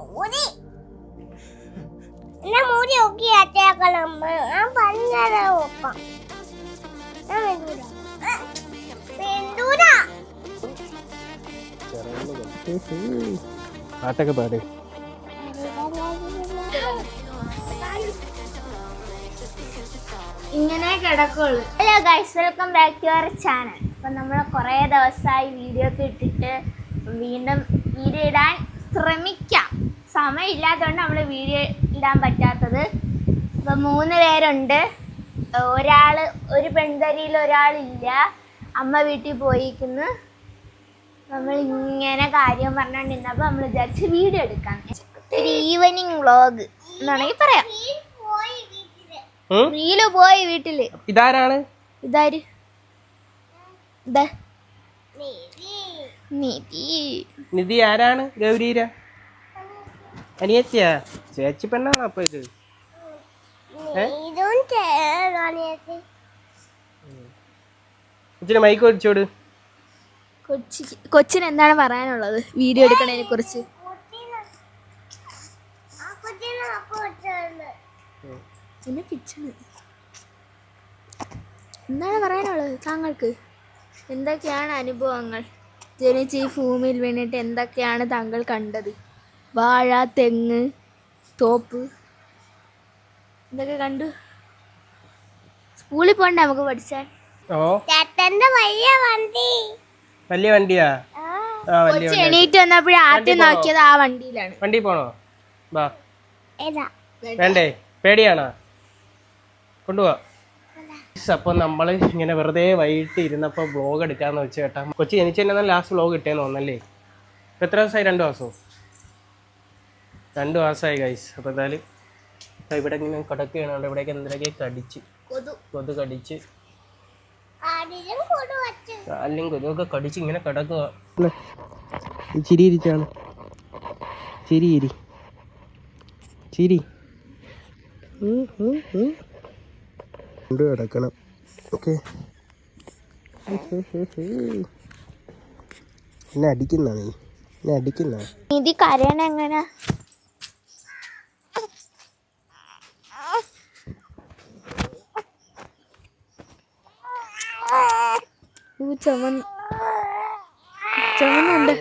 മൂടി. എന്നാ മൂടി ഒക്കെ അറ്റയാക്കണം ഞാൻ. ആ, വെന്തൂരാ. പാട്ടൊക്കെ പാട്. ഇങ്ങനെ കിടക്കുള്ളൂ. Hello guys welcome back to our channel അപ്പം നമ്മൾ കുറേ ദിവസമായി വീഡിയോ ഒക്കെ ഇട്ടിട്ട് വീണ്ടും വീഡിയോ ഇടാൻ ശ്രമിക്കാം. സമയമില്ലാത്തതുകൊണ്ട് നമ്മൾ വീഡിയോ ഇടാൻ പറ്റാത്തത്. അപ്പം മൂന്ന് പേരുണ്ട്. ഒരാൾ ഒരു പെൺതരിയിൽ ഒരാളില്ല. അമ്മ വീട്ടിൽ പോയിരിക്കുന്നു. നമ്മൾ ഇങ്ങനെ കാര്യം പറഞ്ഞുകൊണ്ടിരുന്നപ്പോൾ നമ്മൾ വിചാരിച്ച് വീഡിയോ എടുക്കാം. ഒരു ഈവനിങ് വ്ളോഗ് എന്നാണെങ്കിൽ പറയാം? റീൽ പോയി വീട്ടിൽ. ഇതാരാണ്? ഇതാര്? ഇതാ നിധി. നിധി ആരാണ്? ഗൗരീര? അനിയത്തിയാ? ചേച്ചി പെണ്ണാണോ അപ്പൊ ഇത്? ഇച്ചിരി മൈക്ക് ഒടിച്ചോട് കൊച്ചി കൊച്ചിന് എന്താണ് പറയാനുള്ളത്? വീഡിയോ എടുക്കണതിനെ കുറിച്ച്. എന്താണ് പറയാനുള്ളത് താങ്കൾക്ക്? എന്തൊക്കെയാണ് അനുഭവങ്ങൾ? ജനിച്ച് ഈ ഭൂമിയിൽ വീണിട്ട് എന്തൊക്കെയാണ് താങ്കൾ കണ്ടത്? വാഴ തെങ്ങ് തോപ്പ്. ഇതൊക്കെ കണ്ടു. സ്കൂളിൽ പോണ്ട നമുക്ക് പഠിച്ചാൽ ഓ. ചേട്ടന്റെ വലിയ വണ്ടി. വലിയ വണ്ടിയാ? ആ. വലിയ കൊച്ചി വണ്ടി എണീറ്റ് വന്നപ്പോഴേ ആദ്യം നോക്കിയത് ആ വണ്ടിയിലാണ്. വണ്ടി പോണോ? വാ. ഏതാ? വേണ്ടേ. പേടിയാണോ? കൊണ്ടുപോവാ അപ്പോൾ നമ്മൾ ഇങ്ങനെ വെറുതെ വൈകിട്ട് ഇരുന്നപ്പോൾ വ്ളോഗ് എടുക്കാന്ന് വെച്ച് കേട്ടാ. കൊച്ചി എനിക്ക് തന്നെ ലാസ്റ്റ് വ്ളോഗ് ഇട്ടേന്ന് തോന്നല്ലേ ഇപ്പം എത്ര ദിവസമായി രണ്ട് മാസമോ രണ്ട് മാസമായി ഗൈസ് അപ്പോൾ എന്തായാലും ഇവിടെ ഇങ്ങനെ കിടക്കുകയാണ്. അവിടെ ഇവിടേക്ക് എന്തൊക്കെ കടിച്ച്? കൊതു. കൊതു കടിച്ച്. അല്ലെങ്കിൽ കൊതു വച്ചു. കാലിലും കൊതുകൊക്കെ കടിച്ച് ഇങ്ങനെ കിടക്കുക ചിരി ഇരിച്ചാണ്. ചിരി ഇരി. ചിരി. കൊണ്ട് കിടക്കണം. ഓക്കെ. എന്നെ അടിക്കുന്ന നീ? എന്നെ അടിക്കുന്ന? നിധി കരയണ എങ്ങനെ ചുമന്ന്. ചുമന്നുണ്ട്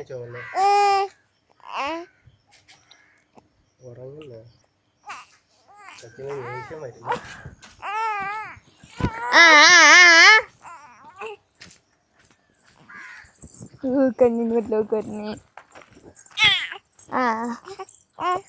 ഉറങ്ങില്ല വരുന്നേ. വരുന്നു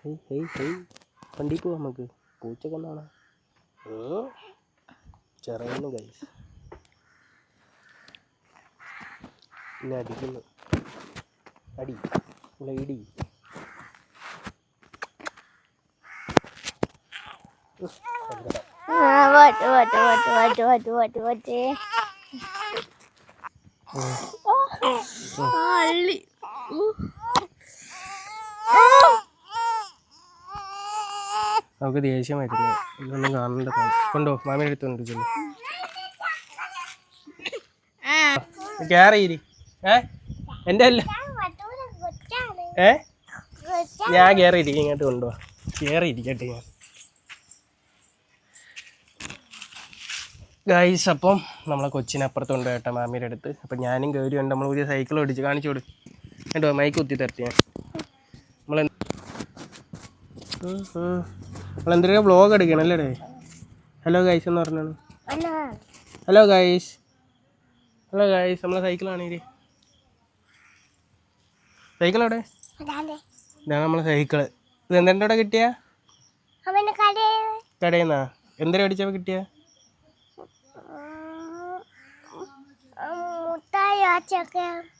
ഹെയ് ഹെയ് ഹെയ് വണ്ടി പോവാം നമുക്ക്. പൂച്ചൊക്കെ എന്നാണ് ചെറിയുന്നു ഗൈസ് പിന്നെ അടിക്കുന്നു. അടി ഇടി. ഉഫ്, നമുക്ക് ദേഷ്യം വരുന്നു. ഇതൊന്നും കാണണ്ട. കൊണ്ടോ മാമിയുടെ അടുത്തുണ്ട് ചെല്ലു കയറിയിരി ഏ? എന്റെ അല്ല. ഏ? ഞാൻ കയറിയിരിക്കും ഇങ്ങോട്ട് കൊണ്ടുപോവാ കയറിയിരിക്കട്ടെ ഞാൻ. ഗൈസ് അപ്പം നമ്മളെ കൊച്ചിനെ അപ്പുറത്തുണ്ട് കേട്ടോ മാമിയുടെ അടുത്ത്. അപ്പം ഞാനും ഗൗരി ഉണ്ട് നമ്മൾ പുതിയ സൈക്കിൾ ഓടിച്ച് കാണിച്ചു കൊടു. കേട്ടോ മൈക്ക് കുത്തി തരട്ടെ ഞാൻ. നമ്മൾ നമ്മൾ എന്തൊരു വ്ളോഗ് എടുക്കണം അല്ലേ ഹലോ ഗൈസ് എന്ന് പറഞ്ഞാണ്. ഹലോ ഗൈസ് ഹലോ ഗൈസ് നമ്മളെ സൈക്കിളാണ് ഇത് സൈക്കിൾ എവിടെ? ഇതാണ് നമ്മളെ സൈക്കിൾ ഇത് എന്തെങ്കിലും ഇവിടെ കിട്ടിയ? കടയിന്നാ? നിന്നാ എന്തിനാ മേടിച്ചപ്പോൾ കിട്ടിയ?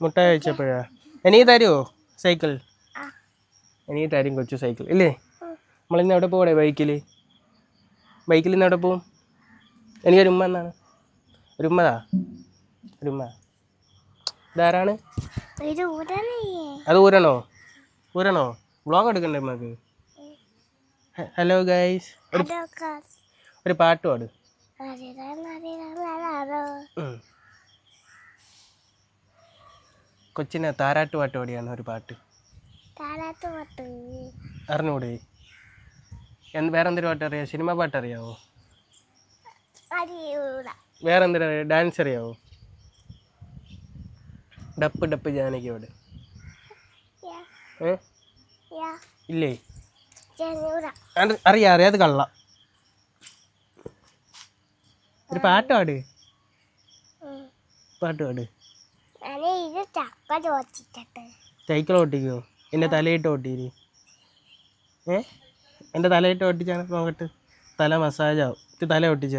മുട്ടായി വെച്ചപ്പോഴാ എനിക്ക് തരുമോ സൈക്കിൾ എനിക്ക് തരും കൊച്ചു സൈക്കിൾ ഇല്ലേ? നമ്മളിന്ന് എവിടെ പോകണേ ബൈക്കിൽ ബൈക്കിൽ ഇന്ന് എവിടെ പോവും? എനിക്കൊരു ഉമ്മ എന്നാണ്. ഒരു ഒരുമ്മ ഒരു ഉമ്മ. ഇതാരാണ്? ഇത് അത് ഊരണോ? ഊരണോ? വ്ളോഗ് എടുക്കണ്ടേ നമുക്ക് ഹലോ ഗൈസ് ഒരു ഒരു പാട്ട് പാട്. കൊച്ചിനെ താരാട്ട് പാട്ട് പാടിയാണ് ഒരു പാട്ട്. അറിഞ്ഞൂടെ? വേറെ എന്തൊരു പാട്ട് അറിയാ സിനിമ പാട്ട് അറിയാവോ? വേറെന്തൊരു വേറെ എന്തൊരു ഡാൻസ് അറിയാവോ? ഡപ്പ് ഡപ്പ് ജാനകിയോട്. ഇല്ലേ? അറിയാ അറിയാതെ കള്ള. ഒരു പാട്ട് പാട്. പാട്ട് പാട്. സൈക്കിൾ ഓട്ടിക്കോ? എന്നെ തലയിട്ട് ഓട്ടിയില്ലേ ഏ? എന്റെ തലയിട്ട് ഒട്ടിച്ചാണ് നോക്കട്ട് തല മസാജ് ആവും. ഇത് തല ഒട്ടിച്ച?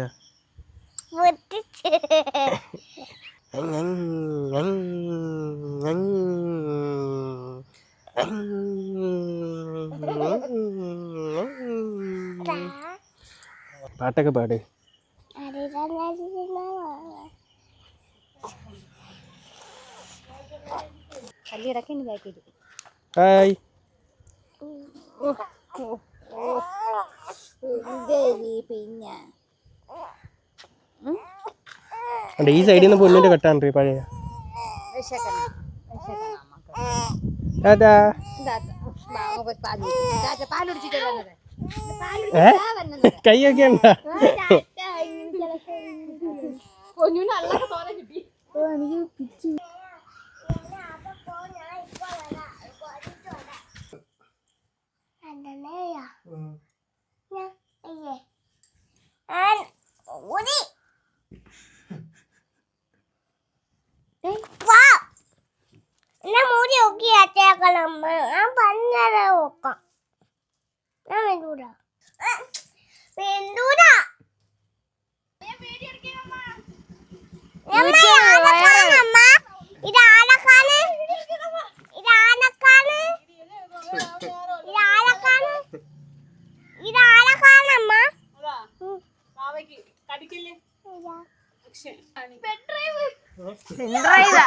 പാട്ടൊക്കെ പാട്. ഹായ് പിന്നെ ഈ സൈഡിൽ നിന്ന് പൊന്നിന്റെ കെട്ടാണ്ട് പഴയ? ടാറ്റാ ഏ? കൈയൊക്കെ എനിക്ക് വാ എന്നാ മൂടി നോക്കി അച്ചേക്കണം ഞാൻ പഞ്ചര നോക്കാം ഞാൻ വെന്തൂര വെന്തൂര അമ്മ. ഇത് ആനക്കാണ് ഇത് ആനക്കാണ് ഇത് ആനക്കാണ് ഇത് ആനക്കാണമ്മ ഉം. കൊള്ളാമോ? ഉം? കൊള്ളാമോ?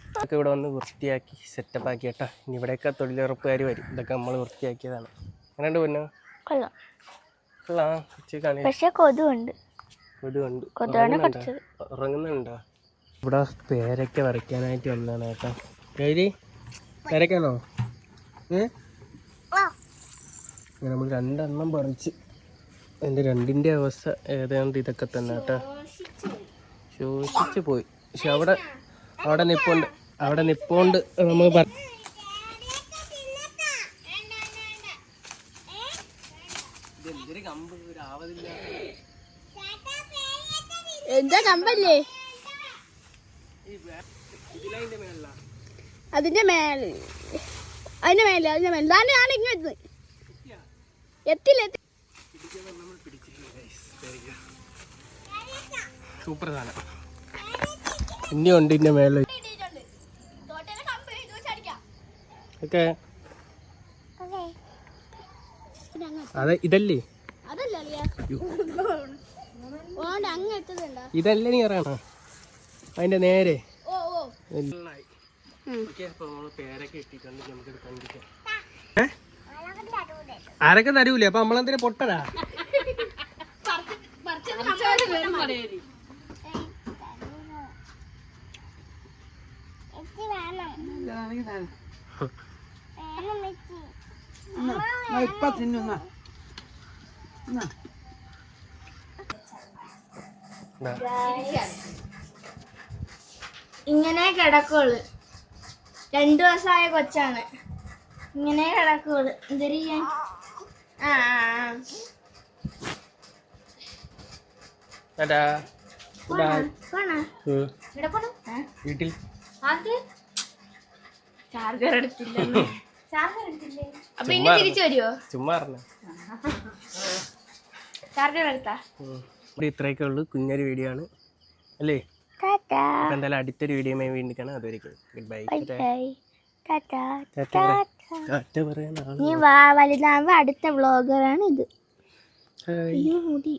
ഇതൊക്കെ ഇവിടെ വന്ന് വൃത്തിയാക്കി സെറ്റപ്പ് ആക്കി കേട്ടോ. ഇനി ഇവിടെയൊക്കെ തൊഴിലുറപ്പുകാർ വരും. ഇതൊക്കെ നമ്മൾ വൃത്തിയാക്കിയതാണ്. എങ്ങനെയുണ്ട് പൊന്നു? കൊള്ളാം. കൊള്ളാം. കാണി പക്ഷേ കൊതുണ്ട് കൊതുകുണ്ട്. കൊതുകാണ് ഉറങ്ങുന്നുണ്ടോ? ഇവിടെ പേരക്ക വരയ്ക്കാനായിട്ട് വന്നതാണ് കേട്ടോ. പേര് പേരക്കാണോ ഏ? അങ്ങനെ നമ്മൾ രണ്ടെണ്ണം പറിച്ച് എന്റെ രണ്ടിന്റെ അവസ്ഥ ഏതാണ്ട് ഇതൊക്കെ തന്നെ കേട്ടോ. ശോഷിച്ച് പോയി. പക്ഷെ അവിടെ അവിടെ നിപ്പുണ്ട്. അവിടെ നിപ്പോണ്ട് നമുക്ക് പറ എന്താ കമ്പല്ലേ? അതിന്റെ മേലെ. അതിന്റെ മേലെ അതിന്റെ മേലെ. ഞാൻ ഞാൻ ഇങ്ങോട്ട് എത്തില്ല എത്തി സൂപ്പർ സാധനം. ഇനിയുണ്ട് ഇതിന്റെ മേളിൽ ഓക്കെ. അതെ ഇതല്ലേ? ഇതല്ലേ നീ പറയണ? അതിന്റെ നേരെ. ആരൊക്കെ തരൂലേ? അപ്പൊ നമ്മളെന്തിനാ പൊട്ടരാ തിന്നുന്ന. ഇങ്ങനെ കിടക്കുള്ളു. രണ്ടു ദിവസമായ കൊച്ചാണ്. ഇങ്ങനെ കിടക്കുള്ളു. എന്തൊരു ചെയ്യാൻ? ആ? വീട്ടിൽ. ചാർജർ എടുത്തില്ല തിരിച്ചു വരുമോ ചുമ്മാ പറഞ്ഞ ചാർജർ എടുത്താ. ഇവിടെ ഇത്രയൊക്കെ ഉള്ളു. കുഞ്ഞൊരു വീഡിയോ ആണ്. അല്ലേ? എന്തായാലും അടുത്തൊരു വീഡിയോ വീണ്ടും കാണാം. അതുവരെയ്ക്കും ഗുഡ് ബൈ നീ അടുത്ത വ്ളോഗറാണ് ഇത്. മുടി.